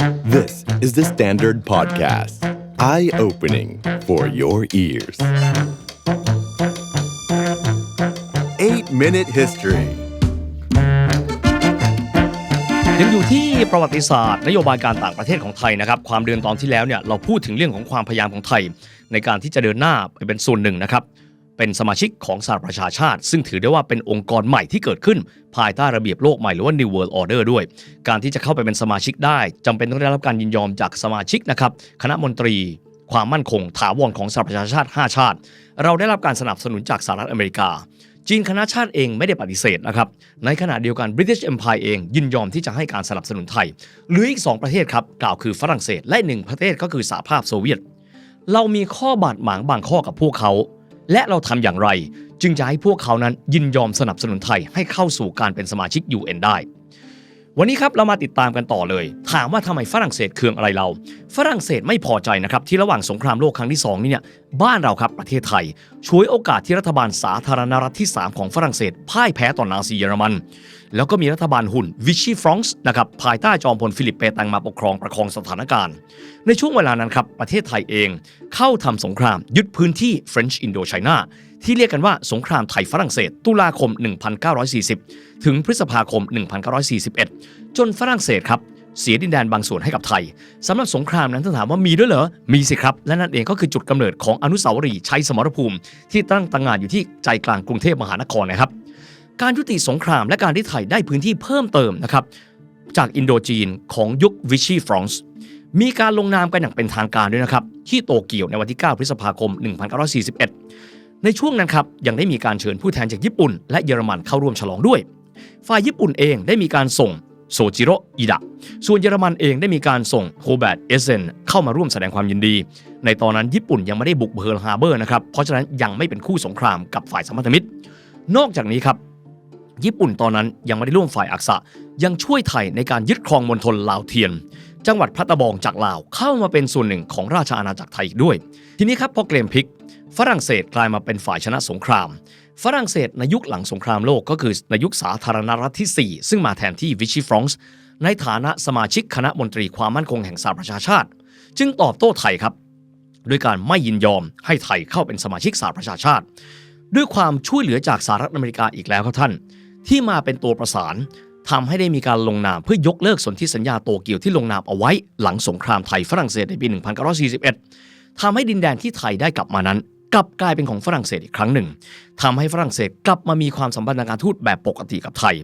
This is the Standard Podcast. Eye opening for your ears. 8 Minute History ยังอยู่ที่ประวัติศาสตร์นโยบายการต่างประเทศของไทยนะครับ ความเดือนตอนที่แล้วเนี่ยเราพูดถึงเรื่องของความพยายามของไทย ในการที่จะเดินหน้าไปเป็นส่วนหนึ่งนะครับ เป็นสมาชิกของสหประชาชาติ ซึ่งถือได้ว่าเป็นองค์กรใหม่ที่เกิดขึ้น ภายใต้ระเบียบโลกใหม่หรือว่า New World Order ด้วย การที่จะเข้าไปเป็นสมาชิกได้จำเป็นต้องได้รับการยินยอมจากสมาชิกนะครับคณะมนตรีความมั่นคงถาวรของสหประชาชาติ 5 ชาติ เราได้รับการสนับสนุนจากสหรัฐอเมริกา จีนคณะชาติเองไม่ได้ปฏิเสธนะครับ ในขณะเดียวกัน British Empire เองยินยอมที่จะให้การสนับสนุนไทย หรืออีก 2 ประเทศครับ กล่าวคือฝรั่งเศสและหนึ่งประเทศก็คือสหภาพโซเวียต เรามีข้อบาดหมางบางข้อกับพวกเขา และเราทำอย่างไร จึงจะให้พวกเขานั้นยินยอมสนับสนุนไทยให้เข้าสู่การเป็นสมาชิก UN ได้ วันนี้ครับเรามาติดตามกันต่อเลย ถามว่าทำไมฝรั่งเศสเคืองอะไรเรา ฝรั่งเศสไม่พอใจนะครับที่ระหว่างสงครามโลกครั้งที่2นี่เนี่ยบ้านเราครับประเทศไทยช่วยโอกาสที่รัฐบาลสาธารณรัฐที่ 3 ของฝรั่งเศสพ่ายแพ้ต่อนาซีเยอรมัน แล้วก็มีรัฐบาลหุ่นวิชีฟรองส์นะครับภายใต้จอมพลฟิลิปเปตังมาปกครองประคองสถานการณ์ ในช่วงเวลานั้นครับประเทศไทยเองเข้าทำสงครามยึดพื้นที่ French Indochina ที่เรียกกันว่าสงครามไทยฝรั่งเศส ตุลาคม 1940 ถึงพฤษภาคม 1941 จนฝรั่งเศสครับเสียดินแดนบางส่วนให้กับไทยสำหรับสงครามนั้นถ้าถามว่ามีด้วยเหรอ มีสิครับ และนั่นเองก็คือจุดกำเนิดของอนุสาวรีย์ชัยสมรภูมิ ที่ตั้งตระหงานอยู่ที่ใจกลางกรุงเทพมหานครนะครับ การยุติสงครามและการที่ไทยได้พื้นที่เพิ่มเติมนะครับจากอินโดจีนของยุควิชีฟรองส์มีการลงนามกันอย่างเป็นทางการด้วยนะครับ ที่โตเกียวในวันที่ 9 พฤษภาคม 1941 ในช่วงนั้นครับ ยังได้มีการเชิญผู้แทนจากญี่ปุ่น และเยอรมันเข้าร่วมฉลองด้วย ฝ่ายญี่ปุ่นเองได้มีการส่งโซจิโร่อิดะ ส่วนเยอรมันเองได้มีการส่งโฮเบร์ตเอเซนเข้ามาร่วมแสดงความยินดี ในตอนนั้นญี่ปุ่นยังไม่ได้บุกเพิร์ลฮาร์เบอร์นะครับ เพราะฉะนั้นยังไม่เป็นคู่สงครามกับฝ่ายสมพันธมิตร นอกจากนี้ครับ ญี่ปุ่นตอนนั้นยังไม่ได้ร่วมฝ่ายอักษะ ยังช่วยไทยในการยึดครองมณฑลลาวเทียน จังหวัดพัตตะบองจากลาวเข้ามาเป็นส่วนหนึ่งของราชอาณาจักรไทยอีกด้วย ทีนี้ครับพอเกมพลิก ฝรั่งเศสกลายมาเป็นฝ่ายชนะสงคราม ฝรั่งเศสในยุคหลังสงครามโลกก็คือในยุคสาธารณรัฐที่ 4 ซึ่งมาแทนที่วิชีฟรองส์ในฐานะสมาชิกคณะมนตรีความมั่นคงแห่งสหประชาชาติ จึงตอบโต้ไทยครับด้วยการไม่ยินยอมให้ไทยเข้าเป็นสมาชิกสหประชาชาติ ด้วยความช่วยเหลือจากสหรัฐอเมริกาอีกแล้วครับท่าน ที่มาเป็นตัวประสานทำให้ได้มีการลงนามเพื่อยกเลิกสนธิสัญญาโตเกียวที่ลงนามเอาไว้หลังสงครามไทยฝรั่งเศสในปี 1941ทำให้ดินแดนที่ไทยได้กลับมานั้น กลับกลายเป็นของฝรั่งเศสอีกครั้งหนึ่งทำให้ฝรั่งเศสกลับมามีความสัมพันธ์ทางการทูตแบบปกติกับไทย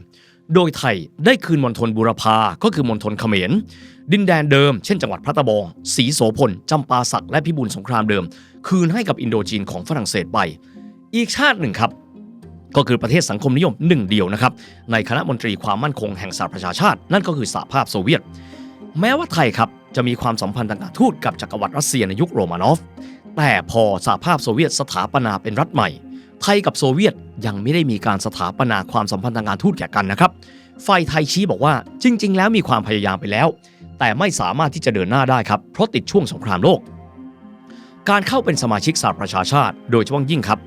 โดยไทยได้คืนมณฑลบูรพาก็คือมณฑลเขมร ดินแดนเดิม เช่นจังหวัดพระตะบองศรีโสพลจำปาสักและพิบูลสงครามเดิม คืนให้กับอินโดจีนของฝรั่งเศสไป อีกชาติหนึ่งครับ ก็คือประเทศสังคมนิยมหนึ่งเดียวนะครับในคณะมนตรีความมั่นคงแห่งสหประชาชาติ นั่นก็คือสหภาพโซเวียต แม้ว่าไทยครับจะมีความสัมพันธ์ทางการทูตกับจักรวรรดิรัสเซียในยุคโรมานอฟ แต่พอสหภาพโซเวียตสถาปนาเป็นรัฐใหม่ ไทยกับโซเวียตยังไม่ได้มีการสถาปนาความสัมพันธ์ทางการทูตแก่กันนะครับฝ่ายไทยชี้บอกว่าจริง ๆ แล้วมีความพยายามไปแล้ว แต่ไม่สามารถที่จะเดินหน้าได้ครับเพราะติดช่วงสงครามโลก การเข้าเป็นสมาชิกสหประชาชาติ โดยเฉพาะยิ่งครับ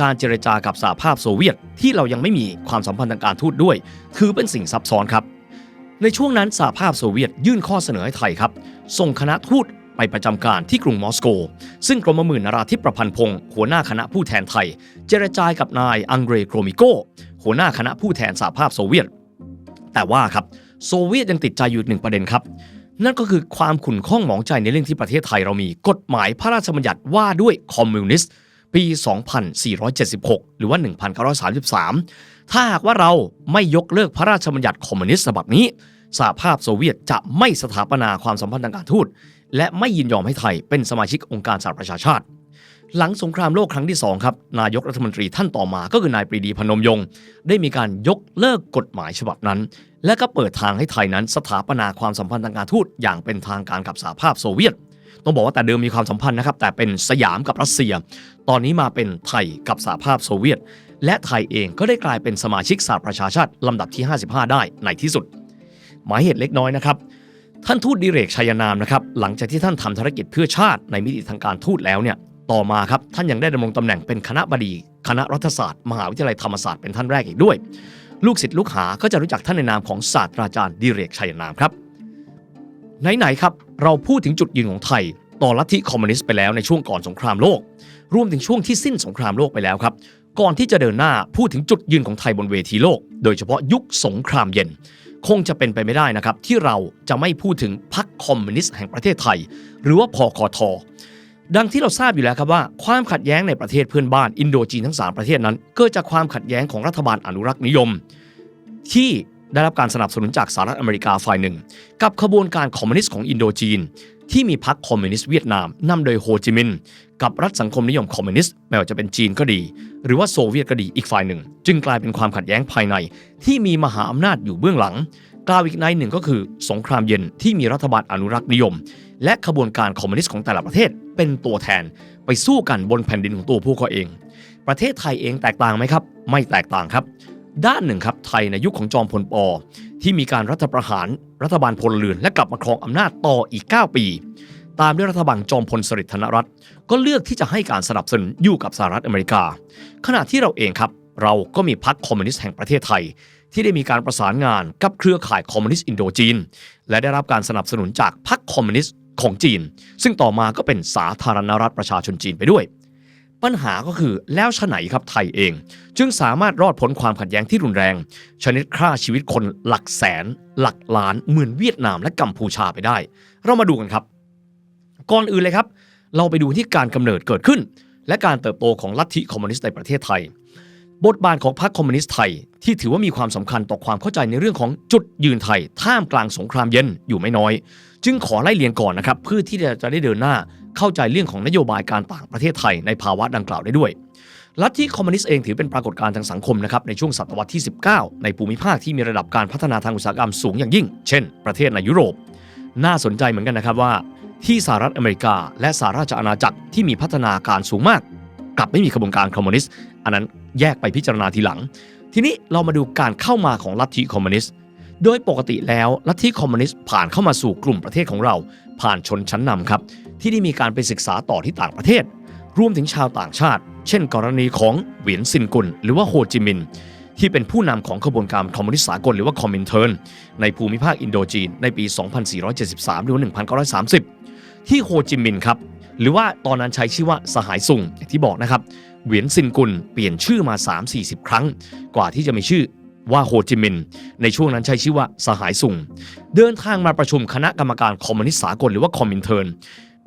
การเจรจากับสหภาพโซเวียต ที่เรายังไม่มีความสัมพันธ์ทางการทูตด้วย ถือเป็นสิ่งซับซ้อนครับ ในช่วงนั้นสหภาพโซเวียตยื่นข้อเสนอให้ไทยครับ ส่งคณะทูตไปประจำการที่กรุงมอสโก ซึ่งกรมหมื่นนราธิประพันธ์พงศ์หัวหน้าคณะผู้แทนไทย เจรจากับนายอังเดรโกรมิโก หัวหน้าคณะผู้แทนสหภาพโซเวียต แต่ว่าครับโซเวียตยังติดใจอยู่หนึ่งประเด็นครับ นั่นก็คือความขุ่นข้องหมองใจในเรื่องที่ประเทศไทยเรามีกฎหมายพระราชบัญญัติว่าด้วยคอมมิวนิสต์ปี 2476 หรือว่า 1933 ถ้าหากว่าเราไม่ยกเลิกพระราชบัญญัติคอมมิวนิสต์ฉบับนี้สหภาพโซเวียตจะไม่สถาปนาความสัมพันธ์ทางการทูตและไม่ยินยอมให้ไทยเป็นสมาชิกองค์การสหประชาชาติ หลังสงครามโลกครั้งที่2ครับนายกรัฐมนตรีท่านต่อมาก็คือนายปรีดีพนมยงค์ได้มีการยกเลิกกฎหมายฉบับนั้น และก็เปิดทางให้ไทยนั้นสถาปนาความสัมพันธ์ทางการทูตอย่างเป็นทางการกับสหภาพโซเวียต ต้องบอกว่าแต่เดิมมีความสัมพันธ์นะครับแต่เป็นสยามกับรัสเซีย ตอนนี้มาเป็นไทยกับสหภาพโซเวียต และไทยเองก็ได้กลายเป็นสมาชิกสหประชาชาติลำดับที่ 55 ได้ในที่สุด หมายเหตุเล็กน้อยนะครับท่านทูตดิเรกชัยนามนะครับหลังจากที่ท่านทำธุรกิจเพื่อชาติในมิติทางการทูตแล้วเนี่ย ต่อมาครับท่านยังได้ดำรงตำแหน่งเป็นคณะบดีคณะรัฐศาสตร์มหาวิทยาลัยธรรมศาสตร์เป็นท่านแรกอีกด้วย ลูกศิษย์ลูกหาก็จะรู้จักท่านในนามของศาสตราจารย์ดิเรกชัยนามครับไหนๆครับเราพูดถึงจุดยืนของไทยต่อลัทธิคอมมิวนิสต์ไปแล้วในช่วงก่อนสงครามโลก รวมถึงช่วงที่สิ้นสงครามโลกไปแล้วครับ ก่อนที่จะเดินหน้าพูดถึงจุดยืนของไทยบนเวทีโลก โดยเฉพาะยุคสงครามเย็น คงจะเป็นไปไม่ได้นะครับ ที่เราจะไม่พูดถึงพรรคคอมมิวนิสต์แห่งประเทศไทย หรือว่าพคท ดังที่เราทราบอยู่แล้วครับว่าความขัดแย้งในประเทศเพื่อนบ้านอินโดจีนทั้ง 3 ประเทศนั้น เกิดจากความขัดแย้งของรัฐบาลอนุรักษ์นิยม ที่ได้รับการสนับสนุนจากสหรัฐอเมริกาฝ่ายหนึ่ง กับขบวนการคอมมิวนิสต์ของอินโดจีน ที่มีพรรคคอมมิวนิสต์เวียดนามนำโดยโฮจิมินห์กับรัฐสังคมนิยมคอมมิวนิสต์ไม่ว่าจะเป็นจีนก็ดี หรือว่าโซเวียตก็ดีอีกฝ่ายหนึ่ง จึงกลายเป็นความขัดแย้งภายใน ที่มีมหาอำนาจอยู่เบื้องหลังกล่าวอีกในหนึ่งก็คือ สงครามเย็นที่มีรัฐบาลอนุรักษ์นิยม และขบวนการคอมมิวนิสต์ของแต่ละประเทศ เป็นตัวแทนไปสู้กันบนแผ่นดินของตัวพวกเขาเอง ประเทศไทยเองแตกต่างไหมครับ ไม่แตกต่างครับ ด้านหนึ่งครับไทยในยุคของจอมพลปอ ที่มีการรัฐประหารรัฐบาลพลเรือนและกลับมาครองอำนาจต่ออีก 9 ปี ตามด้วยรัฐบาลจอมพลสฤษดิ์ธนรัตน์ก็เลือกที่จะให้การสนับสนุนอยู่กับสหรัฐอเมริกา ขณะที่เราเองครับเราก็มีพรรคคอมมิวนิสต์แห่งประเทศไทย ที่ได้มีการประสานงานกับเครือข่ายคอมมิวนิสต์อินโดจีน และได้รับการสนับสนุนจากพรรคคอมมิวนิสต์ ของจีน ซึ่งต่อมาก็เป็นสาธารณรัฐประชาชนจีนไปด้วย ปัญหาก็คือแล้วฉะไหนครับไทยเอง จึงสามารถรอดพ้นความขัดแย้งที่รุนแรง ชนิดฆ่าชีวิตคนหลักแสน หลักล้านเหมือนเวียดนามและกัมพูชาไปได้ เรามาดูกันครับ ก่อนอื่นเลยครับ เราไปดูที่การกำเนิดเกิดขึ้น และการเติบโตของลัทธิคอมมิวนิสต์ในประเทศไทยบทบาทของพรรคคอมมิวนิสต์ไทย ที่ถือว่ามีความสำคัญต่อความเข้าใจในเรื่องของจุดยืนไทย ท่ามกลางสงครามเย็นอยู่ไม่น้อย จึงขอไล่เรียงก่อนนะครับเพื่อที่จะได้เดินหน้าเข้าใจเรื่องของนโยบายการต่างประเทศไทยในภาวะดังกล่าวได้ด้วยลัทธิคอมมิวนิสต์เองถือเป็นปรากฏการณ์ทางสังคมนะครับในช่วงศตวรรษที่ 19 ในภูมิภาคที่มีระดับการพัฒนาทางอุตสาหกรรมสูงอย่างยิ่ง เช่น ประเทศในยุโรป น่าสนใจเหมือนกันนะครับว่า ที่สหรัฐอเมริกา และสหราชอาณาจักรที่มีพัฒนาการสูงมาก กลับไม่มีขบวนการคอมมิวนิสต์อันนั้นแยกไปพิจารณาทีหลัง ทีนี้เรามาดูการเข้ามาของลัทธิคอมมิวนิสต์ โดยปกติแล้วลัทธิคอมมิวนิสต์ผ่านเข้ามาสู่กลุ่มประเทศของเรา ผ่านชนชั้นนำครับ ที่ได้มีการไปศึกษาต่อที่ต่างประเทศ รวมถึงชาวต่างชาติ เช่น กรณีของเหวียนซินกุลหรือว่าโฮจิมินห์ที่เป็นผู้นำของขบวนการคอมมิวนิสต์สากลหรือว่าคอมมินเทิร์นในภูมิภาคอินโดจีนในปี 2473 หรือว่า1930 ที่โฮจิมินห์ครับหรือว่าตอนนั้นใช้ชื่อว่าสหายซุงที่บอกนะครับ เหวียนซินกุลเปลี่ยนชื่อมา 3-40 ครั้ง กว่าที่จะมีชื่อ ว่าโฮจิมินห์ในช่วงนั้นใช้ชื่อว่าสหายซุง เดินทางมาประชุมคณะกรรมการคอมมิวนิสต์สากลหรือว่าคอมมินเทิร์น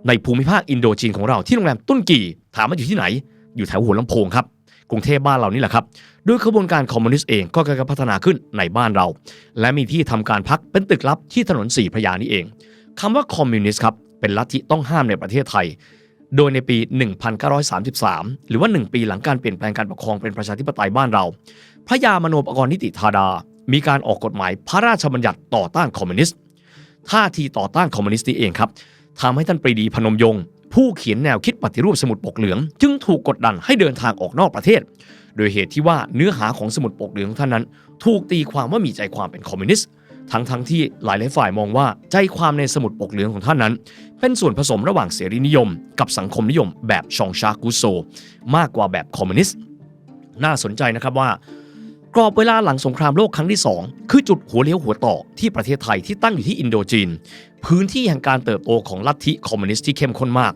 ในภูมิภาคอินโดจีนของเราที่โรงแรมตุ้นกีถามว่าอยู่ที่ไหน อยู่แถวหัวลำโพงครับกรุงเทพบ้านเรานี่แหละครับโดยขบวนการคอมมิวนิสต์เองก็กำลังพัฒนาขึ้นในบ้านเรา และมีที่ทำการพักเป็นตึกลับที่ถนนสี่พระยานี่เองคำว่าคอมมิวนิสต์ครับเป็นลัทธิต้องห้ามในประเทศไทย โดยในปี 1933 หรือว่า 1 ปีหลังการเปลี่ยนแปลงการปกครองเป็นประชาธิปไตยบ้านเรา พระยามโนปกรณ์นิติธาดา มีการออกกฎหมายพระราชบัญญัติต่อต้านคอมมิวนิสต์ท่าทีต่อต้านคอมมิวนิสต์นี้เองครับทำให้ท่านปรีดีพนมยงค์ผู้เขียนแนวคิดปฏิรูปสมุดปกเหลือง จึงถูกกดดันให้เดินทางออกนอกประเทศ โดยเหตุที่ว่าเนื้อหาของสมุดปกเหลืองของท่านนั้น ถูกตีความว่ามีใจความเป็นคอมมิวนิสต์ทั้งทั้งที่หลายหลายฝ่ายมองว่าใจความในสมุดปกเหลืองของท่านนั้น เป็นส่วนผสมระหว่างเสรีนิยม กับสังคมนิยมแบบชองชากุโซ มากกว่าแบบคอมมิวนิสต์น่าสนใจนะครับว่า กรอบเวลาหลังสงครามโลกครั้งที่ 2 คือจุดหัวเลี้ยวหัวต่อที่ประเทศไทยที่ตั้งอยู่ที่อินโดจีน พื้นที่แห่งการเติบโตของลัทธิคอมมิวนิสต์ที่เข้มข้นมาก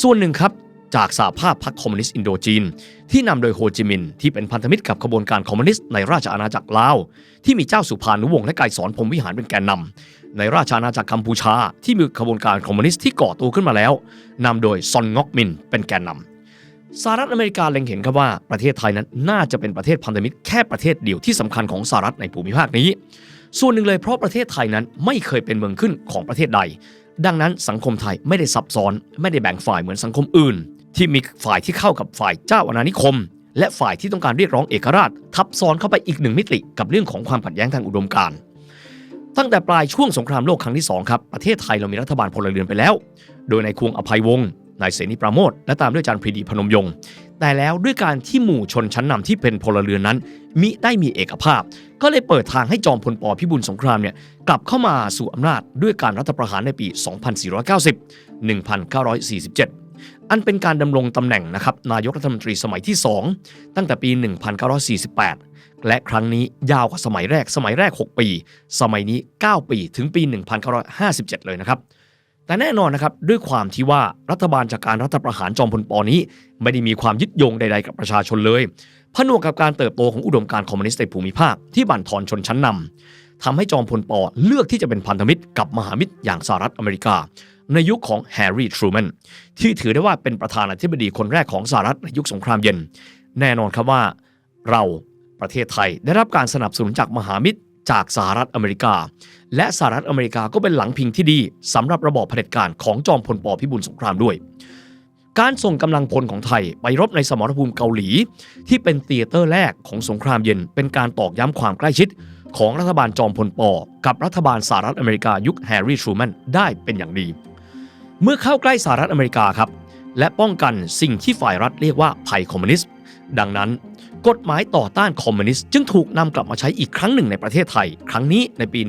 ส่วนหนึ่งครับจากสหภาพพรรคคอมมิวนิสต์อินโดจีน ที่นำโดยโฮจิมินห์ที่เป็นพันธมิตรกับขบวนการคอมมิวนิสต์ในราชอาณาจักรลาว ที่มีเจ้าสุภานุวงศ์และไกรสอนพรมวิหารเป็นแกนนำในราชอาณาจักรกัมพูชา ที่มีขบวนการคอมมิวนิสต์ที่ก่อตัวขึ้นมาแล้วนำโดยซอนงอกมินเป็นแกนนำ สหรัฐอเมริกาเล็งเห็นครับว่าประเทศไทยนั้นน่าจะเป็นประเทศพันธมิตรแค่ประเทศเดียวที่สำคัญของสหรัฐในภูมิภาคนี้ ส่วนหนึ่งเลยเพราะประเทศไทยนั้นไม่เคยเป็นเมืองขึ้นของประเทศใด ดังนั้นสังคมไทยไม่ได้ซับซ้อน ไม่ได้แบ่งฝ่ายเหมือนสังคมอื่น ที่มีฝ่ายที่เข้ากับฝ่ายเจ้าอาณานิคม และฝ่ายที่ต้องการเรียกร้องเอกราช ทับซ้อนเข้าไปอีกหนึ่งมิติกับเรื่องของความขัดแย้งทางอุดมการณ์ตั้งแต่ปลายช่วงสงครามโลกครั้งที่สองครับ ประเทศไทยเรามีรัฐบาลพลเรือนไปแล้ว โดยในควงอภัยวงศ์ นายเสนีปราโมทและตามด้วยอาจารย์ปรีดีพนมยงค์แต่แล้วด้วยการที่หมู่ชนชั้นนำที่เป็นพลเรือนนั้น มิได้มีเอกภาพ ก็เลยเปิดทางให้จอมพลปพิบูลสงครามเนี่ยกลับเข้ามาสู่อำนาจด้วยการรัฐประหารในปี 2490 1947อันเป็นการดำรงตำแหน่งนะครับนายกรัฐมนตรีสมัยที่ 2 ตั้งแต่ปี 1948 และครั้งนี้ยาวกว่าสมัยแรกสมัยแรก 6 ปี สมัยนี้ 9 ปีถึงปี 1957 เลยนะครับ แต่แน่นอนนะครับด้วยความที่ว่ารัฐบาลจากการรัฐประหารจอมพลปอนี้ ไม่ได้มีความยึดโยงใด ๆ กับประชาชนเลย ผนวกกับการเติบโตของอุดมการคอมมิวนิสต์ในภูมิภาคที่บั่นทอนชนชั้นนำทำให้จอมพลปอเลือกที่จะเป็นพันธมิตรกับมหามิตรอย่างสหรัฐอเมริกา ในยุคของแฮร์รี่ทรูแมนที่ถือได้ว่าเป็นประธานาธิบดีคนแรกของสหรัฐในยุคสงครามเย็น แน่นอนครับว่า เราประเทศไทยได้รับการสนับสนุนจากมหามิตร จากสหรัฐอเมริกา และสหรัฐอเมริกาก็เป็นหลังพิงที่ดีสำหรับระบอบเผด็จการของจอมพลปพิบูลสงครามด้วย การส่งกำลังพลของไทยไปรบในสมรภูมิเกาหลี ที่เป็นเตียเตอร์แรกของสงครามเย็น เป็นการตอกย้ำความใกล้ชิดของรัฐบาลจอมพลปกับรัฐบาลสหรัฐอเมริกายุคแฮร์รี่ทรูแมนได้เป็นอย่างดี เมื่อเข้าใกล้สหรัฐอเมริกาครับและป้องกันสิ่งที่ฝ่ายรัฐเรียกว่าภัยคอมมิวนิสต์ ดังนั้น กฎหมายต่อต้านคอมมิวนิสต์จึงถูกนำกลับมาใช้อีกครั้งหนึ่งในประเทศไทย ครั้งนี้ในปี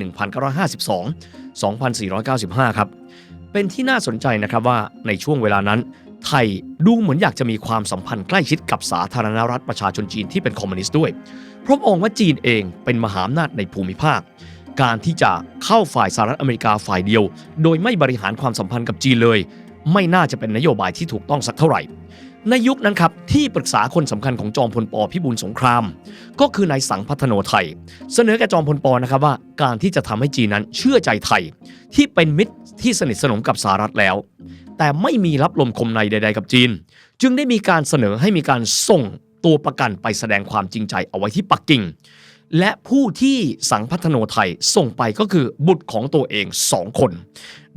1952 2495 ครับ เป็นที่น่าสนใจนะครับว่าในช่วงเวลานั้น ไทยดูเหมือนอยากจะมีความสัมพันธ์ใกล้ชิดกับสาธารณรัฐประชาชนจีนที่เป็นคอมมิวนิสต์ด้วย เพราะมองว่าจีนเองเป็นมหาอำนาจในภูมิภาค การที่จะเข้าฝ่ายสหรัฐอเมริกาฝ่ายเดียว โดยไม่บริหารความสัมพันธ์กับจีนเลย ไม่น่าจะเป็นนโยบายที่ถูกต้องสักเท่าไหร่ ในยุคนั้นครับที่ปรึกษาคนสำคัญของจอมพลปพิบูลสงคราม ก็คือนายสังพัฒโนไทย เสนอแก่จอมพลปนะครับว่า การที่จะทำให้จีนนั้นเชื่อใจไทย ที่เป็นมิตรที่สนิทสนมกับสหรัฐแล้ว แต่ไม่มีรับลมคมในใด ๆ กับจีน จึงได้มีการเสนอให้มีการส่งตัวประกันไปแสดงความจริงใจเอาไว้ที่ปักกิ่ง และผู้ที่สังพัฒโนไทยส่งไปก็คือบุตรของตัวเองสองคน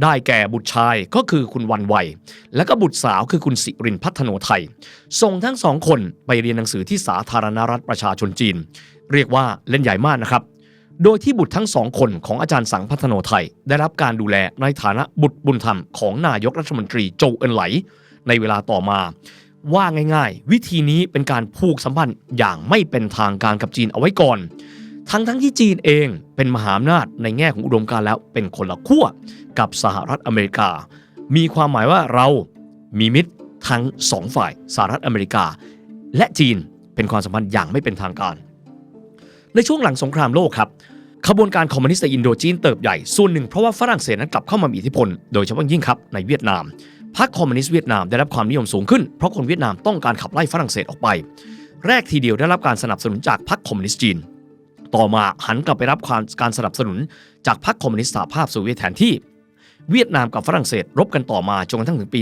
ได้แก่บุตรชายก็คือคุณวันไวยและก็บุตรสาวคือคุณสิรินพัฒโนไทย ส่งทั้งสองคนไปเรียนหนังสือที่สาธารณรัฐประชาชนจีน เรียกว่าเล่นใหญ่มากนะครับ โดยที่บุตรทั้งสองคนของอาจารย์สังพัฒโนไทย ได้รับการดูแลในฐานะบุตรบุญธรรมของนายกรัฐมนตรีโจเอินไหล ในเวลาต่อมา ว่าง่ายๆ วิธีนี้เป็นการผูกสัมพันธ์อย่างไม่เป็นทางการกับจีนเอาไว้ก่อน ทั้งทั้งที่จีนเองเป็นมหาอำนาจในแง่ของอุดมการณ์แล้วเป็นคนละขั้วกับสหรัฐอเมริกา มีความหมายว่าเรามีมิตรทั้งสองฝ่ายสหรัฐอเมริกา และจีนเป็นความสัมพันธ์อย่างไม่เป็นทางการ ในช่วงหลังสงครามโลกครับขบวนการคอมมิวนิสต์อินโดจีนเติบใหญ่ส่วนหนึ่งเพราะว่าฝรั่งเศสนั้นกลับเข้ามามีอิทธิพลโดยเฉพาะยิ่งครับในเวียดนามพรรคคอมมิวนิสต์เวียดนามได้รับความนิยมสูงขึ้นเพราะคนเวียดนามต้องการขับไล่ฝรั่งเศสออกไป แรกทีเดียวได้รับการสนับสนุนจากพรรคคอมมิวนิสต์จีน ต่อมาหันกลับไปรับความการสนับสนุน จากพรรคคอมมิวนิสต์สหภาพโซเวียตแทนที่ เวียดนามกับฝรั่งเศสรบกันต่อมาจนกระทั่งถึงปี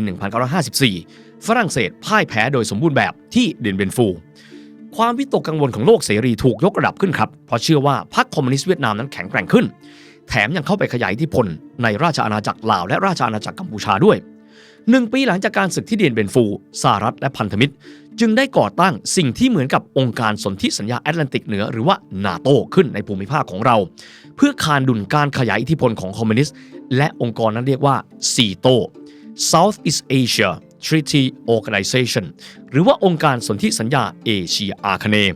1954 ฝรั่งเศสพ่ายแพ้โดยสมบูรณ์แบบที่เดนเบนฟู ความวิตกกังวลของโลกเสรีถูกยกระดับขึ้นครับเพราะเชื่อว่าพรรคคอมมิวนิสต์เวียดนามนั้นแข็งแกร่งขึ้น แถมยังเข้าไปขยายอิทธิพลในราชอาณาจักรลาวและราชอาณาจักรกัมพูชาด้วยหนึ่งปีหลังจากการศึกที่เดียนเบนฟูสหรัฐและพันธมิตร จึงได้ก่อตั้งสิ่งที่เหมือนกับองค์การสนธิสัญญาแอตแลนติกเหนือหรือว่านาโตขึ้นในภูมิภาคของเรา เพื่อคานดุลการขยายอิทธิพลของคอมมิวนิสต์ และองค์กรนั้นเรียกว่าซีโต Southeast Asia Treaty Organization หรือว่าองค์การสนธิสัญญาเอเชียอาคเนย์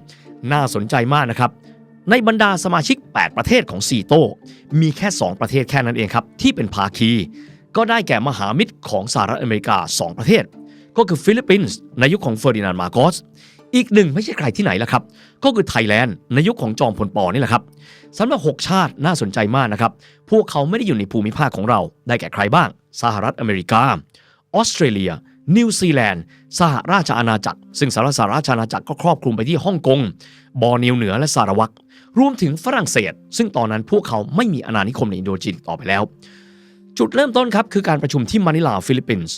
น่าสนใจมากนะครับ ในบรรดาสมาชิก 8 ประเทศของซีโต มีแค่ 2 ประเทศแค่นั้นเองครับ ที่เป็นภาคี ก็ได้แก่มหามิตรของสหรัฐอเมริกา 2 ประเทศ ก็คือฟิลิปปินส์ในยุคของเฟอร์ดินานด์มาโกสอีกหนึ่งไม่ใช่ใครที่ไหนละครับ ก็คือไทยแลนด์ในยุคของจอมพลปอนี่แหละครับสำหรับ 6 ชาติน่าสนใจมากนะครับ พวกเขาไม่ได้อยู่ในภูมิภาคของเรา ได้แก่ใครบ้าง สหรัฐอเมริกา ออสเตรเลีย นิวซีแลนด์ สหราชอาณาจักร ซึ่งสหราชอาณาจักรก็ครอบคลุมไปที่ฮ่องกง บอร์เนียวเหนือและสารวัตรรวมถึงฝรั่งเศส ซึ่งตอนนั้นพวกเขาไม่มีอาณานิคมในอินโดจีนต่อไปแล้ว จุดเริ่มต้นครับคือการประชุมที่มะนิลาฟิลิปปินส์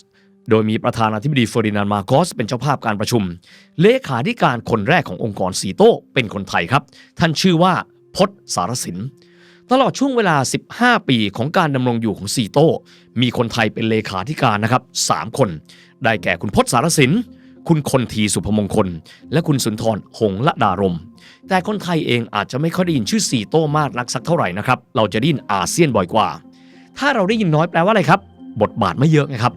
โดยมีประธานาธิบดีเฟอร์ดินานด์มาโกสเป็นเจ้าภาพการประชุม เลขาธิการคนแรกขององค์กรสีโต้เป็นคนไทยครับ ท่านชื่อว่าพศสารสิน ตลอดช่วงเวลา 15 ปีของการดำรงอยู่ของสีโต้มีคนไทยเป็นเลขาธิการนะครับ 3 คน ได้แก่คุณพศสารสิน คุณคนทีสุภมงคล และคุณสุนทรหงละดารม แต่คนไทยเองอาจจะไม่ค่อยได้ยินชื่อสีโต้มากนักสักเท่าไหร่นะครับ เราจะได้ยินอาเซียนบ่อยกว่า ถ้าเราได้ยินน้อยแปลว่าอะไรครับ บทบาทไม่เยอะไงครับ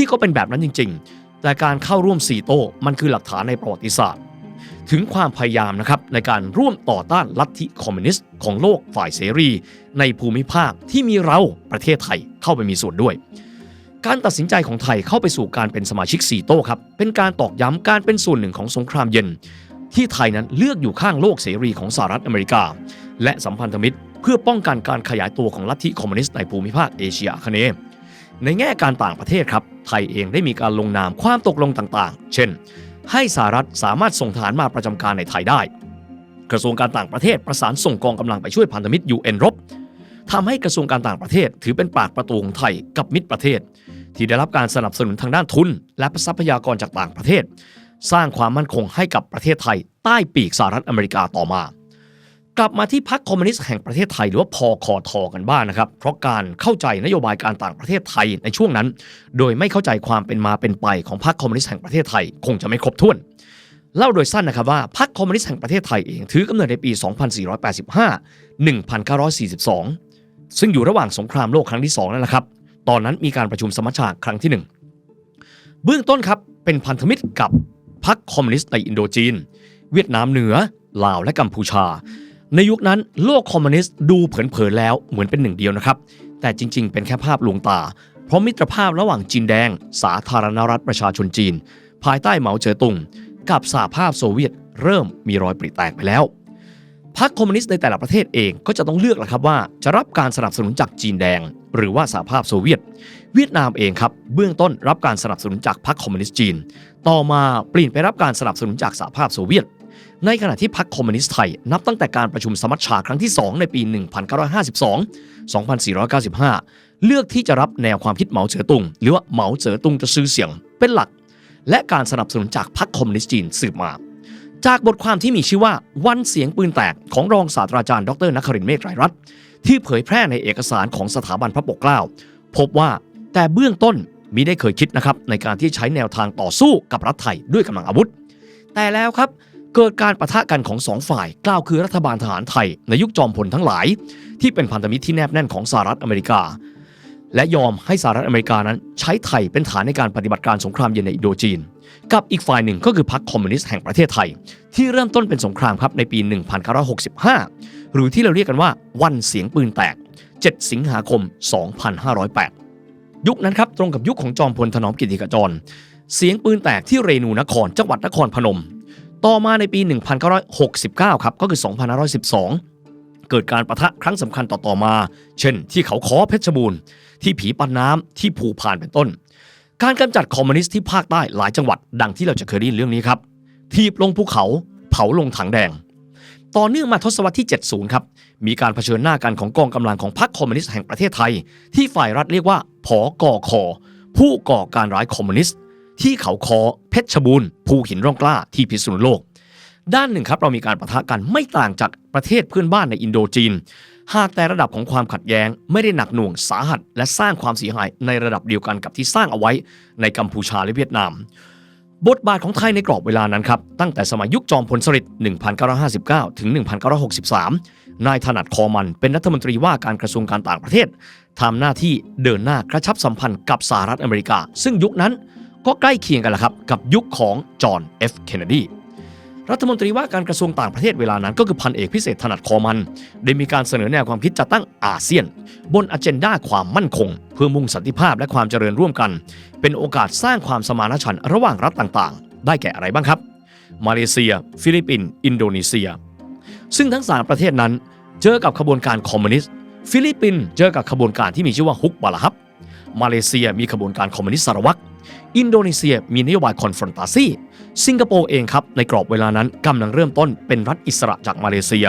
ที่ก็เป็นแบบนั้นจริง ๆ แต่การเข้าร่วมสีโต้มันคือหลักฐานในประวัติศาสตร์ ถึงความพยายามนะครับในการร่วมต่อต้านลัทธิคอมมิวนิสต์ของโลกฝ่ายเสรี ในภูมิภาคที่มีเราประเทศไทยเข้าไปมีส่วนด้วยการตัดสินใจของไทยเข้าไปสู่การเป็นสมาชิกสีโต้ครับ เป็นการตอกย้ำการเป็นส่วนหนึ่งของสงครามเย็น ที่ไทยนั้นเลือกอยู่ข้างโลกเสรีของสหรัฐอเมริกา และสัมพันธมิตร เพื่อป้องกันการขยายตัวของลัทธิคอมมิวนิสต์ในภูมิภาคเอเชียคเนย์ในแง่การต่างประเทศครับ ไทยเองได้มีการลงนามความตกลงต่างๆ เช่น ให้สหรัฐสามารถส่งทหารมาประจำการในไทยได้ กระทรวงการต่างประเทศประสานส่งกองกำลังไปช่วยพันธมิตร UN รบทำให้กระทรวงการต่างประเทศ ถือเป็นปากประตูของไทยกับมิตรประเทศ ที่ได้รับการสนับสนุนทางด้านทุน และทรัพยากรจากต่างประเทศ สร้างความมั่นคงให้กับประเทศไทย ใต้ปีกสหรัฐอเมริกาต่อมา กลับมาที่พรรคคอมมิวนิสต์แห่งประเทศไทย หรือว่าพอคอทอกันบ้างนะครับ เพราะการเข้าใจนโยบายการต่างประเทศไทยในช่วงนั้น โดยไม่เข้าใจความเป็นมาเป็นไปของพรรคคอมมิวนิสต์แห่งประเทศไทย คงจะไม่ครบถ้วน เล่าโดยสั้นนะครับว่าพรรคคอมมิวนิสต์แห่งประเทศไทยเองถือกำเนิดในปี 2485 1942 ซึ่งอยู่ระหว่างสงครามโลกครั้งที่2นั่นแหละครับ ตอนนั้นมีการประชุมสมัชชาครั้งที่ 1 เบื้องต้นครับเป็นพันธมิตรกับพรรคคอมมิวนิสต์ในอินโดจีน เวียดนามเหนือลาวและกัมพูชา ในยุคนั้นโลกคอมมิวนิสต์ดูเผินๆแล้วเหมือนเป็นหนึ่งเดียวนะครับ แต่จริงๆ เป็นแค่ภาพลวงตา เพราะมิตรภาพระหว่างจีนแดง สาธารณรัฐประชาชนจีน ภายใต้เหมาเจ๋อตุง กับสหภาพโซเวียตเริ่มมีรอยปริแตกไปแล้วพรรคคอมมิวนิสต์ในแต่ละประเทศเองก็จะต้องเลือกแหละครับว่าจะรับการสนับสนุนจากจีนแดง หรือว่าสหภาพโซเวียต เวียดนามเองครับเบื้องต้นรับการสนับสนุนจากพรรคคอมมิวนิสต์จีน ต่อมาเปลี่ยนไปรับการสนับสนุนจากสหภาพโซเวียต ในขณะที่พรรคคอมมิวนิสต์ไทย นับตั้งแต่การประชุมสมัชชาครั้งที่ 2 ในปี 1952 2495 เลือกที่จะรับแนวความคิดเหมาเจ๋อตุง หรือว่าเหมาเจ๋อตุงจะซื้อเสียง เป็นหลัก และการสนับสนุนจากพรรคคอมมิวนิสต์จีนสืบมา จากบทความที่มีชื่อว่าวันเสียงปืนแตกของรองศาสตราจารย์ดรนครินทร์เมฆไตรรัตน์ที่เผยแพร่ในเอกสารของสถาบันพระปกเกล้าพบว่าแต่เบื้องต้นมิได้เคยคิดนะครับในการที่ใช้แนวทางต่อสู้กับรัฐไทยด้วยกำลังอาวุธ แต่แล้วครับ เกิดการประทะกันของสองฝ่าย กล่าวคือรัฐบาลทหารไทย ในยุคจอมพลทั้งหลาย ที่เป็นพันธมิตรที่แนบแน่นของสหรัฐอเมริกา และยอมให้สหรัฐอเมริกานั้น ใช้ไทยเป็นฐานในการปฏิบัติการสงครามเย็นในอินโดจีน กับอีกฝ่ายหนึ่งก็คือพรรคคอมมิวนิสต์แห่งประเทศไทย ที่เริ่มต้นเป็นสงครามครับในปี 1965 หรือที่เราเรียกกันว่าวันเสียงปืนแตก 7 สิงหาคม 2508 ยุคนั้นครับตรงกับยุคของจอมพลถนอมกิติขจร เสียงปืนแตกที่เรนูนครจังหวัดนครพนม ต่อมาในปี 1969 ครับ ก็คือ 2512 เกิดการประทะครั้งสำคัญต่อๆมา เช่น ที่เขาคอเพชรบูรณ์ ที่ผีปันน้ำ ที่ภูพานเป็นต้น การกำจัดคอมมิวนิสต์ที่ภาคใต้หลายจังหวัด ดังที่เราจะเคยได้ยินเรื่องนี้ครับ ทีบลงภูเขา เผาลงถังแดง ต่อเนื่องมาทศวรรษที่ 70 ครับ มีการเผชิญหน้ากันของกองกำลังของพรรคคอมมิวนิสต์แห่งประเทศไทย ที่ฝ่ายรัฐเรียกว่าผอกอคอผู้ก่อการร้ายคอมมิวนิสต์ ที่เขาคอเพชรบูรณ์ภูหินร่องกล้าที่พิษณุโลก ด้านหนึ่งครับเรามีการประทะกันไม่ต่างจากประเทศเพื่อนบ้านในอินโดจีน หากแต่ระดับของความขัดแย้ง ไม่ได้หนักหน่วงสาหัส และสร้างความเสียหายในระดับเดียวกันกับที่สร้างเอาไว้ในกัมพูชาและเวียดนาม บทบาทของไทยในกรอบเวลานั้นครับตั้งแต่สมัยยุคจอมพลสฤษดิ์ 1959 ถึง 1963 นายถนัดคอมันเป็นรัฐมนตรีว่าการกระทรวงการต่างประเทศทำหน้าที่เดินหน้ากระชับสัมพันธ์กับสหรัฐอเมริกา ซึ่งยุคนั้น ก็ใกล้เคียงกันแหละครับกับยุคของจอห์นเอฟเคนเนดีรัฐมนตรีว่าการกระทรวงต่างประเทศเวลานั้นก็คือพันเอกพิเศษถนัดคอมัน ได้มีการเสนอแนวความคิดจะตั้งอาเซียน บนอเจนดาความมั่นคง เพื่อมุ่งสันติภาพและความเจริญร่วมกัน เป็นโอกาสสร้างความสมานฉันท์ระหว่างรัฐต่างๆ ได้แก่อะไรบ้างครับ มาเลเซีย ฟิลิปปินส์อินโดนีเซีย ซึ่งทั้งสามประเทศนั้น เจอกับขบวนการคอมมิวนิสต์ฟิลิปปินส์เจอกับขบวนการที่มีชื่อว่าฮุกบาลาฮับมาเลเซียมีขบวนการคอมมิวนิสต์สารวัตร อินโดนีเซียมีนโยบายคอนฟรอนตาซีสิงคโปร์เองครับในกรอบเวลานั้นกำลังเริ่มต้นเป็นรัฐอิสระจากมาเลเซีย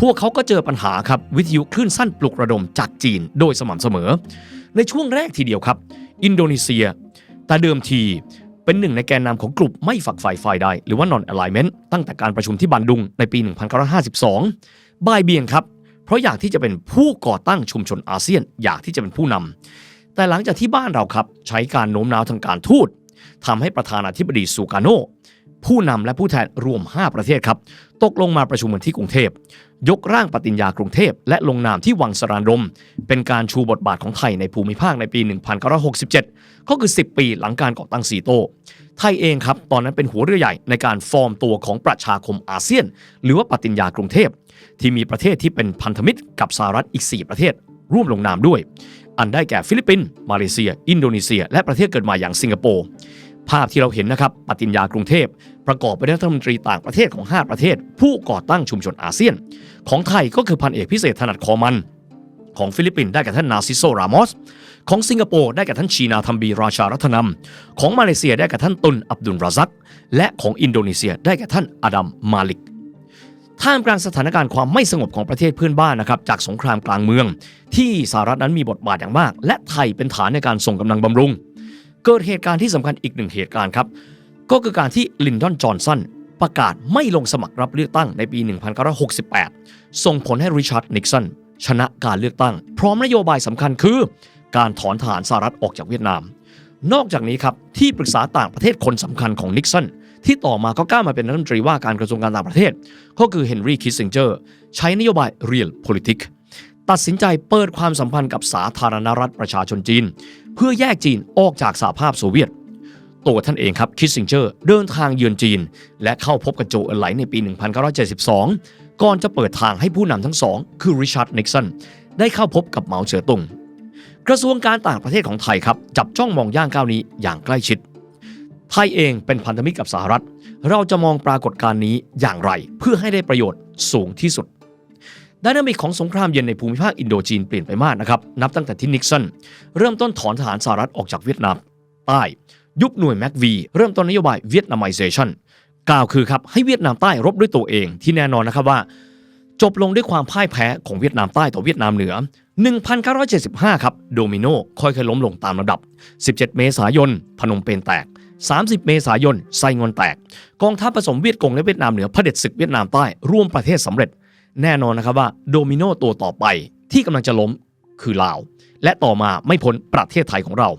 พวกเขาก็เจอปัญหาครับวิทยุคลื่นสั้นปลุกระดมจากจีนโดยสม่ำเสมอ ในช่วงแรกทีเดียวครับ อินโดนีเซีย แต่เดิมทีเป็นหนึ่งในแกนนำของกลุ่มไม่ฝักใฝ่ฝ่ายใด หรือว่า non alignment ตั้งแต่การประชุมที่บันดุงในปี 1952 บ่ายเบี่ยงครับ เพราะอยากที่จะเป็นผู้ก่อตั้งชุมชนอาเซียนอยากที่จะเป็นผู้นำ แต่หลังจากที่บ้านเราครับใช้การโน้มน้าวทางการทูตทำให้ประธานาธิบดีซูการโนผู้นำและผู้แทนรวม 5 ประเทศครับ ตกลงมาประชุมกันที่กรุงเทพ ยกร่างปฏิญญากรุงเทพ และลงนามที่วังสรานรม เป็นการชูบทบาทของไทยในภูมิภาคในปี 1967 ก็คือ 10 ปีหลังการก่อตั้งสีโต ไทยเองครับ ตอนนั้นเป็นหัวเรือใหญ่ในการฟอร์มตัวของประชาคมอาเซียน หรือว่าปฏิญญากรุงเทพ ที่มีประเทศที่เป็นพันธมิตรกับสหรัฐอีก 4 ประเทศ ร่วมลงนามด้วย อันได้แก่ฟิลิปปินส์มาเลเซีย อินโดนีเซีย และประเทศเกิดใหม่อย่างสิงคโปร์ภาพที่เราเห็นนะครับปฏิญญากรุงเทพ ประกอบไปด้วยรัฐมนตรีต่างประเทศของ 5 ประเทศ ผู้ก่อตั้งชุมชนอาเซียน ของไทยก็คือพันเอกพิเศษถนัดคอมัน ของฟิลิปปินส์ได้แก่ท่านนาซิโซรามอสของสิงคโปร์ได้แก่ท่านชีนาทัมบีราชารัตนำของมาเลเซียได้แก่ท่านตุนอับดุลราซัก และของอินโดนีเซียได้แก่ท่านอดัมมาลิก ท่ามกลางสถานการณ์ความไม่สงบของประเทศเพื่อนบ้านนะครับจากสงครามกลางเมือง ที่สหรัฐนั้นมีบทบาทอย่างมาก และไทยเป็นฐานในการส่งกำลังบำรุง เกิดเหตุการณ์ที่สำคัญอีกหนึ่งเหตุการณ์ครับ ก็คือการที่ลินดอนจอห์นสันประกาศไม่ลงสมัครรับเลือกตั้งในปี 1968 ส่งผลให้ริชาร์ดนิกสันชนะการเลือกตั้ง พร้อมนโยบายสำคัญคือ การถอนทหารสหรัฐออกจากเวียดนาม นอกจากนี้ครับที่ปรึกษาต่างประเทศคนสำคัญของนิกสัน ที่ต่อมาก็กล้ามาเป็นรัฐมนตรีว่าการกระทรวงการต่างประเทศ ก็คือเฮนรี่คิสซิงเจอร์ใช้นโยบาย Real Politik ตัดสินใจเปิดความสัมพันธ์กับสาธารณรัฐประชาชนจีน เพื่อแยกจีนออกจากสหภาพโซเวียต ตัวท่านเองครับคิสซิงเจอร์เดินทางเยือนจีน และเข้าพบกับโจเอลไหลในปี 1972 ก่อนจะเปิดทางให้ผู้นำทั้งสอง คือริชาร์ดนิกสันได้เข้าพบกับเหมาเจ๋อตุงกระทรวงการต่างประเทศของไทยครับ จับจ้องมองย่างก้าวนี้อย่างใกล้ชิด ไทยเองเป็นพันธมิตรกับสหรัฐ เราจะมองปรากฏการณ์นี้อย่างไร เพื่อให้ได้ประโยชน์สูงที่สุดดินามิกของสงครามเย็นในภูมิภาคอินโดจีนเปลี่ยนไปมากนะครับ นับตั้งแต่ที่นิกสันเริ่มต้นถอนทหารสหรัฐออกจากเวียดนามใต้ยุบหน่วยแม็กวีเริ่มต้นนโยบายเวียดนามไ z เซชันกล่าวคือครับให้เวียดนามใต้รบด้วยตัวเองที่แน่นอนนะครับว่า จบลงด้วยความพ่ายแพ้ของเวียดนามใต้ต่อเวียดนามเหนือ 1975 ครับ โดมิโนค่อยๆล้มลงตามลำดับ 17 เมษายน พนมเปญแตก 30 เมษายน ไซงอนแตก กองทัพผสมเวียดกงและเวียดนามเหนือเผด็จศึกเวียดนามใต้ร่วมประเทศสำเร็จ แน่นอนนะครับว่าโดมิโนตัวต่อไปที่กำลังจะล้มคือลาว และต่อมาไม่พ้นประเทศไทยของเรา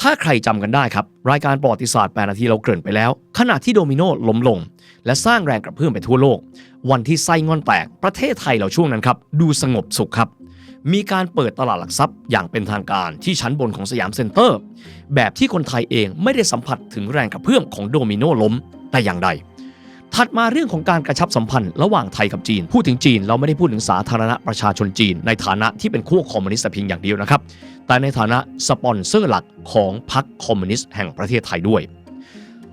ถ้าใครจำกันได้ครับ รายการประวัติศาสตร์ 8 นาทีเราเกริ่นไปแล้ว ขณะที่โดมิโนล้มลง และสร้างแรงกระเพื่อมไปทั่วโลก วันที่ไส้งอนแตกประเทศไทยเราช่วงนั้นครับ ดูสงบสุขครับ มีการเปิดตลาดหลักทรัพย์อย่างเป็นทางการที่ชั้นบนของสยามเซ็นเตอร์ แบบที่คนไทยเองไม่ได้สัมผัสถึงแรงกระเพื่อมของโดมิโนล้มแต่อย่างใดถัดมาเรื่องของการกระชับสัมพันธ์ระหว่างไทยกับจีน พูดถึงจีนเราไม่ได้พูดถึงสาธารณประชาชนจีน ในฐานะที่เป็นขั้วคอมมิวนิสต์เพียงอย่างเดียวนะครับ แต่ในฐานะสปอนเซอร์หลักของพรรคคอมมิวนิสต์แห่งประเทศไทยด้วย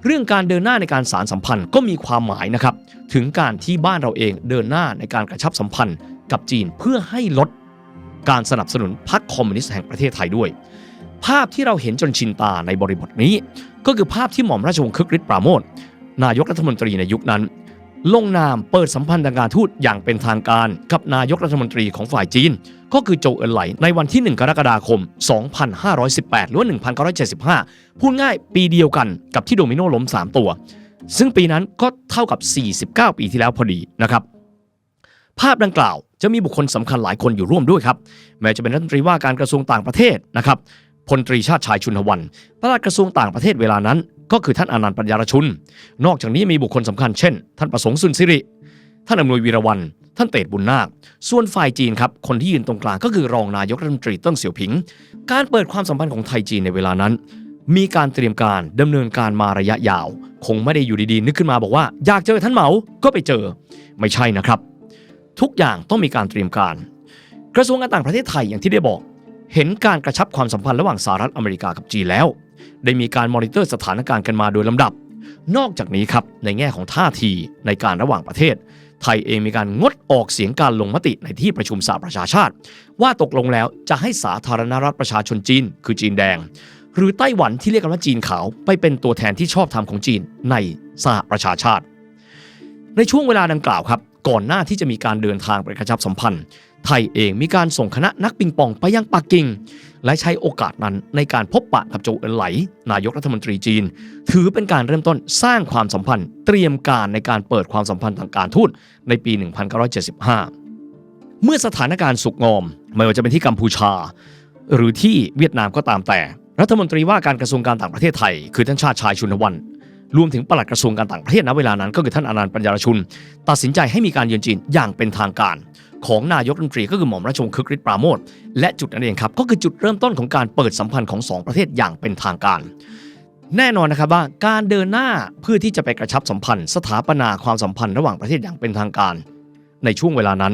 เรื่องการเดินหน้าในการสารสัมพันธ์ก็มีความหมายนะครับ ถึงการที่บ้านเราเองเดินหน้าในการกระชับสัมพันธ์กับจีนเพื่อให้ลดการสนับสนุนพรรคคอมมิวนิสต์แห่งประเทศไทยด้วย ภาพที่เราเห็นจนชินตาในบริบทนี้ ก็คือภาพที่หม่อมราชวงศ์คึกฤทธิ์ปราโมทนายกรัฐมนตรีในยุคนั้น ลงนามเปิดสัมพันธ์ทางการทูตอย่างเป็นทางการ กับนายกรัฐมนตรีของฝ่ายจีน ก็คือโจเอินไหลในวันที่ 1 กรกฎาคม 2518 หรือว่า 1975 พูดง่ายปีเดียวกันกับที่โดมิโนล้ม 3 ตัว ซึ่งปีนั้นก็เท่ากับ 49 ปีที่แล้วพอดีนะครับ ภาพดังกล่าวจะมีบุคคลสำคัญหลายคนอยู่ร่วมด้วยครับ แม้จะเป็นรัฐมนตรีว่าการกระทรวงต่างประเทศนะครับพลตรีชาติชายชุนทวันปลัดกระทรวงต่างประเทศเวลานั้น ก็คือท่านอนันต์ปัญญารชุน นอกจากนี้มีบุคคลสำคัญเช่น ท่านประสงค์สุนทริ ท่านอำนวยวีรวัน ท่านเตดบุญนาค ส่วนฝ่ายจีนครับ คนที่ยืนตรงกลางก็คือรองนายกรัฐมนตรีเติ้งเสี่ยวผิง การเปิดความสัมพันธ์ของไทยจีนในเวลานั้น มีการเตรียมการดำเนินการมาระยะยาว คงไม่ได้อยู่ดีๆ นึกขึ้นมาบอกว่าอยากเจอท่านเหมา ก็ไปเจอ ไม่ใช่นะครับ ทุกอย่างต้องมีการเตรียมการ กระทรวงการต่างประเทศไทยอย่างที่ได้บอก เห็นการกระชับความสัมพันธ์ระหว่างสหรัฐอเมริกากับจีนแล้ว ได้มีการมอนิเตอร์สถานการณ์กันมาโดยลำดับ นอกจากนี้ครับในแง่ของท่าทีในการระหว่างประเทศ ไทยเองมีการงดออกเสียงการลงมติในที่ประชุมสหประชาชาติ ว่าตกลงแล้วจะให้สาธารณรัฐประชาชนจีน คือจีนแดง หรือไต้หวันที่เรียกกันว่าจีนขาวไปเป็นตัวแทนที่ชอบธรรมของจีนในสหประชาชาติ ในช่วงเวลาดังกล่าวครับก่อนหน้าที่จะมีการเดินทางไปกระชับสัมพันธ์ ไทยเองมีการส่งคณะนักปิงปองไปยังปักกิ่ง และใช้โอกาสนั้นในการพบปะกับโจเอินไหล นายกรัฐมนตรีจีน ถือเป็นการเริ่มต้นสร้างความสัมพันธ์ เตรียมการในการเปิดความสัมพันธ์ทางการทูตในปี 1975 เมื่อสถานการณ์สุกงอม ไม่ว่าจะเป็นที่กัมพูชา หรือที่เวียดนามก็ตามแต่ รัฐมนตรีว่าการกระทรวงการต่างประเทศไทย คือท่านชาติชายชุนวันรวมถึงปลัดกระทรวงการต่างประเทศณเวลานั้นก็คือท่านอนันต์ปัญญารชุน ตัดสินใจให้มีการเยือนจีนอย่างเป็นทางการ ของนายกรัฐมนตรีก็คือหม่อมราชวงศ์คึกฤทธิ์ปราโมทและจุดนั้นเองครับก็คือจุดเริ่มต้นของการเปิดสัมพันธ์ของสองประเทศอย่างเป็นทางการ แน่นอนนะครับว่าการเดินหน้าเพื่อที่จะไปกระชับสัมพันธ์ สถาปนาความสัมพันธ์ระหว่างประเทศอย่างเป็นทางการ ในช่วงเวลานั้น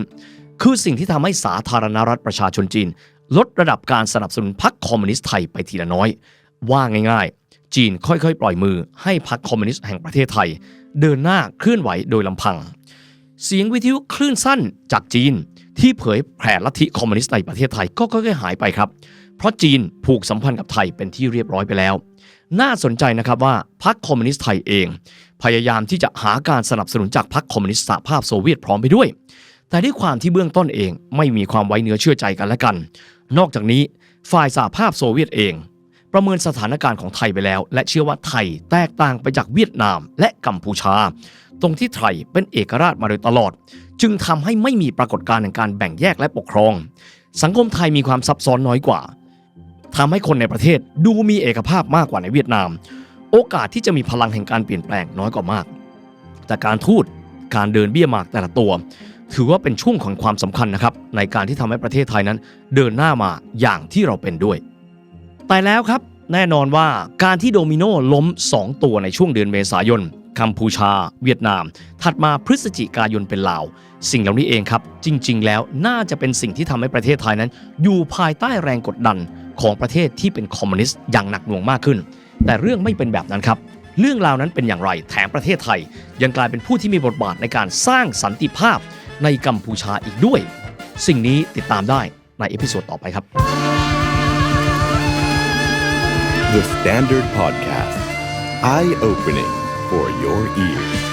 คือสิ่งที่ทำให้สาธารณรัฐประชาชนจีน ลดระดับการสนับสนุนพรรคคอมมิวนิสต์ไทยไปทีละน้อย ว่าง่ายๆ จีนค่อยๆ ปล่อยมือให้พรรคคอมมิวนิสต์แห่งประเทศไทย เดินหน้าเคลื่อนไหวโดยลำพัง เสียงวิทยุคลื่นสั้นจากจีน ที่เผยแผ่ลัทธิคอมมิวนิสต์ในประเทศไทยก็ค่อยๆหายไปครับ เพราะจีนผูกสัมพันธ์กับไทยเป็นที่เรียบร้อยไปแล้ว น่าสนใจนะครับว่าพรรคคอมมิวนิสต์ไทยเอง พยายามที่จะหาการสนับสนุนจากพรรคคอมมิวนิสต์สหภาพโซเวียตพร้อมไปด้วย แต่ด้วยความที่เบื้องต้นเองไม่มีความไว้เนื้อเชื่อใจกันและกัน นอกจากนี้ฝ่ายสหภาพโซเวียตเองประเมินสถานการณ์ของไทยไปแล้ว และเชื่อว่าไทยแตกต่างไปจากเวียดนามและกัมพูชา ตรงที่ไทยเป็นเอกราชมาโดยตลอด จึงทำให้ไม่มีปรากฏการณ์แห่งการแบ่งแยกและปกครอง สังคมไทยมีความซับซ้อนน้อยกว่าทำให้คนในประเทศดูมีเอกภาพมากกว่าในเวียดนาม โอกาสที่จะมีพลังแห่งการเปลี่ยนแปลงน้อยกว่ามาก แต่การทูตการเดินเบี้ยหมากแต่ละตัว ถือว่าเป็นช่วงของความสำคัญนะครับในการที่ทำให้ประเทศไทยนั้น เดินหน้ามาอย่างที่เราเป็นด้วย แต่แล้วครับแน่นอนว่าการที่โดมิโนล้ม 2 ตัวในช่วงเดือนเมษายน กัมพูชา เวียดนาม ถัดมาพฤศจิกายนเป็นลาว สิ่งเหล่านี้เองครับ จริง ๆ แล้วน่าจะเป็นสิ่งที่ทำให้ประเทศไทยนั้น อยู่ภายใต้แรงกดดันของประเทศที่เป็นคอมมิวนิสต์อย่างหนักหน่วงมากขึ้น แต่เรื่องไม่เป็นแบบนั้นครับเรื่องราวนั้นเป็นอย่างไร แถมประเทศไทย ยังกลายเป็นผู้ที่มีบทบาทในการสร้างสันติภาพในกัมพูชาอีกด้วย สิ่งนี้ติดตามได้ในเอพิโซดต่อไปครับ The Standard Podcast. Eye opening for your ears.